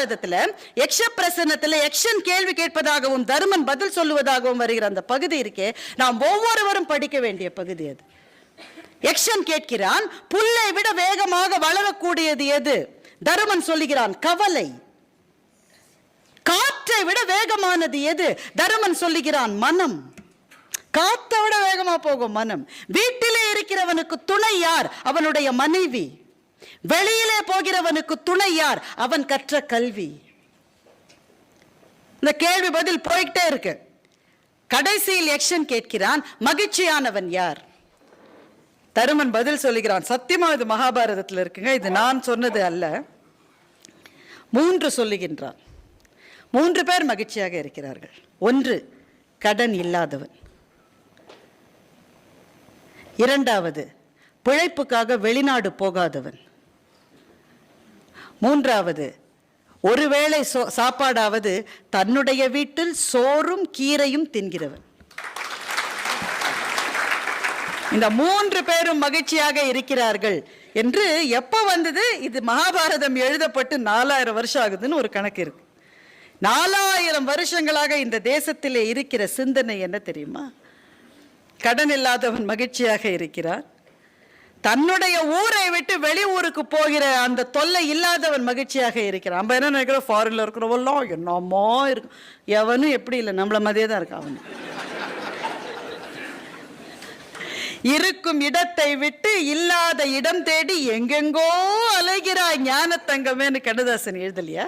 மகாபாரதத்துல யக்ஷ பிரசன்னத்துல யக்ஷன் கேள்வி கேட்பதாகவும் தருமன் பதில் சொல்லுவதாகவும் வருகிற அந்த பகுதி இருக்கே நாம் ஒவ்வொருவரும் படிக்க வேண்டிய பகுதி அது. யக்ஷன் கேட்கிறான் புல்லை விட வேகமாக வளரக்கூடியது எது? தருமன் சொல்லுகிறான் கவலை. காற்றை விட வேகமானது எது? தருமன் சொல்லுகிறான் மனம். காத்தை விட வேகமா போகும் மனம். வீட்டிலே இருக்கிறவனுக்கு துணை யார்? அவனுடைய மனைவி. வெளியிலே போகிறவனுக்கு துணை யார்? அவன் கற்ற கல்வி. இந்த கேள்வி பதில் போய்கிட்டே இருக்கு. கடைசியில் எக்ஷன் கேட்கிறான் மகிழ்ச்சியானவன் யார்? தருமன் பதில் சொல்லுகிறான் சத்தியமா இது மகாபாரதத்தில் இருக்குங்க இது நான் சொன்னது அல்ல. மூன்று சொல்லுகின்றான். மூன்று பேர் மகிழ்ச்சியாக இருக்கிறார்கள். ஒன்று கடன் இல்லாதவன். இரண்டாவது பிழைப்புக்காக வெளிநாடு போகாதவன். மூன்றாவது ஒருவேளை சோ சாப்பாடாவது தன்னுடைய வீட்டில் சோறும் கீரையும் தின்கிறவன். இந்த மூன்று பேரும் மகிழ்ச்சியாக இருக்கிறார்கள் என்று எப்போ வந்தது? இது மகாபாரதம் எழுதப்பட்டு நாலாயிரம் வருஷம் ஆகுதுன்னு ஒரு கணக்கு இருக்கு. நாலாயிரம் வருஷங்களாக இந்த தேசத்திலே இருக்கிற சிந்தனை என்ன தெரியுமா? கடன் இல்லாதவன் மகிழ்ச்சியாக இருக்கிறான். தன்னுடைய ஊரை விட்டு வெளி ஊருக்கு போகிற அந்த தொல்லை இல்லாதவன் மகிழ்ச்சியாக இருக்கிறான். நம்ம என்ன நினைக்கிறோம்? ஃபாரின்ல இருக்கிறவெல்லாம் என்னமோ இருக்கும் எவனும் எப்படி இல்லை நம்மள மாதிரியே தான் இருக்கான் அவன். இருக்கும் இடத்தை விட்டு இல்லாத இடம் தேடி எங்கெங்கோ அலைகிறாய் ஞானத்தங்கமேன்னு கண்ணதாசன் எழுதலையா?